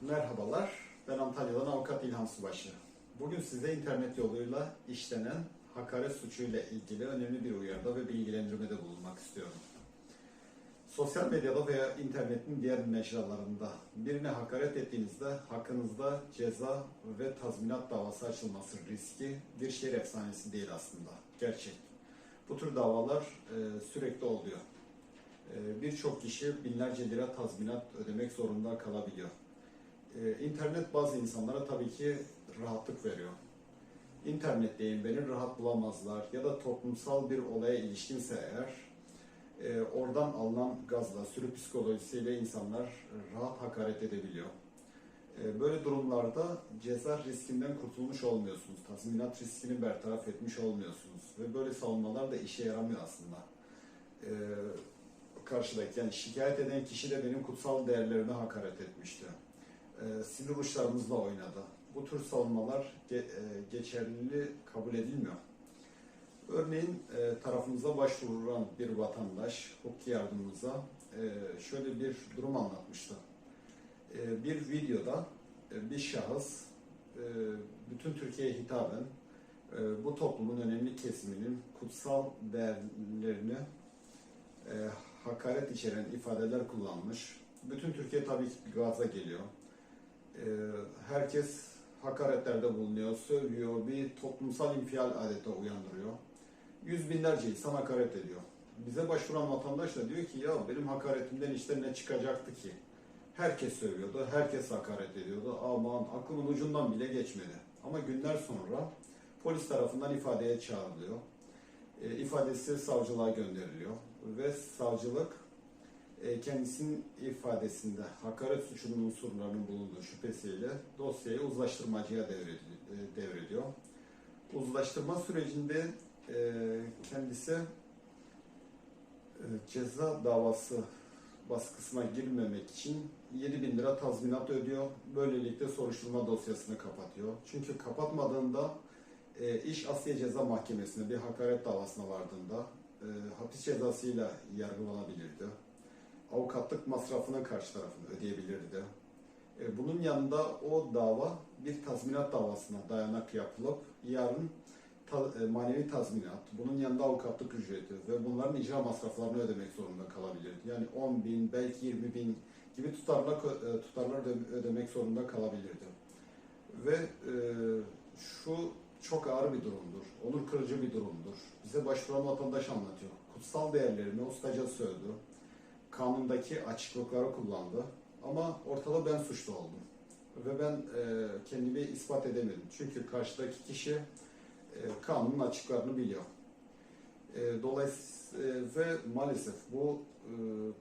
Merhabalar, ben Antalya'dan avukat İlhan Subaşı. Bugün size internet yoluyla işlenen hakaret suçuyla ilgili önemli bir uyarıda ve bilgilendirmede bulunmak istiyorum. Sosyal medyada veya internetin diğer mecralarında birine hakaret ettiğinizde hakkınızda ceza ve tazminat davası açılması riski bir şehir efsanesi değil aslında, gerçek. Bu tür davalar e, sürekli oluyor. E, Birçok kişi binlerce lira tazminat ödemek zorunda kalabiliyor. Ee, İnternet bazı insanlara tabii ki rahatlık veriyor. İnternetteyim, beni rahat bulamazlar ya da toplumsal bir olaya ilişkinse eğer e, oradan alınan gazla, sürü psikolojisiyle insanlar rahat hakaret edebiliyor. E, Böyle durumlarda ceza riskinden kurtulmuş olmuyorsunuz. Tazminat riskini bertaraf etmiş olmuyorsunuz. Ve böyle savunmalar da işe yaramıyor aslında. E, Karşıdaki yani şikayet eden kişi de benim kutsal değerlerime hakaret etmişti e, uçlarımızla oynadı. Bu tür savunmalar ge- e, geçerli kabul edilmiyor. Örneğin e, tarafımıza başvuran bir vatandaş hukuki yardımımıza e, şöyle bir durum anlatmıştı. E, bir videoda bir şahıs bütün Türkiye'ye hitaben bu toplumun önemli kesiminin kutsal değerlerini hakaret içeren ifadeler kullanmış. Bütün Türkiye tabii ki gaza geliyor. Herkes hakaretlerde bulunuyor, sövüyor, bir toplumsal infial adeta uyandırıyor. Yüz binlerce insan hakaret ediyor. Bize başvuran vatandaş da diyor ki ya benim hakaretimden işte ne çıkacaktı ki? Herkes sövüyordu, herkes hakaret ediyordu. Aman aklımın ucundan bile geçmedi. Ama günler sonra polis tarafından ifadeye çağrılıyor. E, ifadesi savcılığa gönderiliyor ve savcılık kendisinin ifadesinde hakaret suçunun unsurlarının bulunduğu şüphesiyle dosyayı uzlaştırmacıya e, devrediyor. Uzlaştırma sürecinde e, kendisi e, ceza davası baskısına girmemek için 7 bin lira tazminat ödüyor. Böylelikle soruşturma dosyasını kapatıyor. Çünkü kapatmadığında e, iş Asya Ceza Mahkemesi'ne bir hakaret davasına vardığında e, hapis cezasıyla yargılanabilirdi avukatlık masrafını karşı tarafın ödeyebilirdi. E, Bunun yanında o dava bir tazminat davasına dayanak yapılıp yarın ta- e, manevi tazminat, bunun yanında avukatlık ücreti ve bunların icra masraflarını ödemek zorunda kalabilirdi. Yani 10 bin, belki 20 bin gibi tutarlar, e, tutarlar öde- ödemek zorunda kalabilirdi. Ve e, şu çok ağır bir durumdur, onur kırıcı bir durumdur. Bize başvuran vatandaş anlatıyor. Kutsal değerlerini ustaca sövdü kanundaki açıklıkları kullandı. Ama ortada ben suçlu oldum. Ve ben e, kendimi ispat edemedim. Çünkü karşıdaki kişi e, kanunun açıklarını biliyor. E, dolayısıyla e, ve maalesef bu e,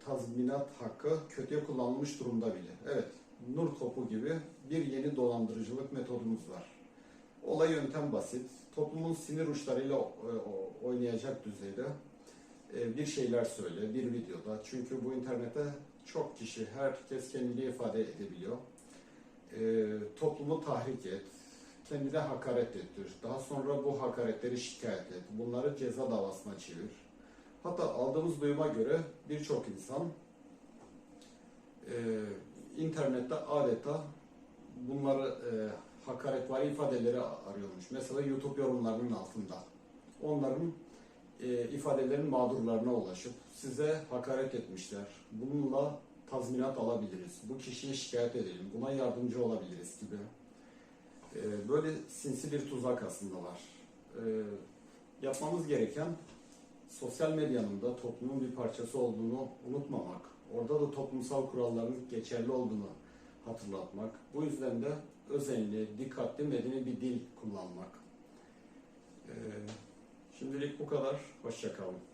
tazminat hakkı kötüye kullanılmış durumda bile. Evet, nur topu gibi bir yeni dolandırıcılık metodumuz var. Olay yöntem basit. Toplumun sinir uçlarıyla e, oynayacak düzeyde bir şeyler söyle bir videoda. Çünkü bu internette çok kişi, herkes kendini ifade edebiliyor. E, toplumu tahrik et, kendine hakaret ettir. Daha sonra bu hakaretleri şikayet et. Bunları ceza davasına çevir. Hatta aldığımız duyuma göre birçok insan e, internette adeta bunları e, hakaretvari ifadeleri arıyormuş. Mesela YouTube yorumlarının altında. Onların e, ifadelerin mağdurlarına ulaşıp size hakaret etmişler. Bununla tazminat alabiliriz. Bu kişiye şikayet edelim. Buna yardımcı olabiliriz gibi. E, böyle sinsi bir tuzak aslında var. E, yapmamız gereken sosyal medyanın da toplumun bir parçası olduğunu unutmamak. Orada da toplumsal kuralların geçerli olduğunu hatırlatmak. Bu yüzden de özenli, dikkatli, medeni bir dil kullanmak. E, Şimdilik bu kadar. Hoşçakalın.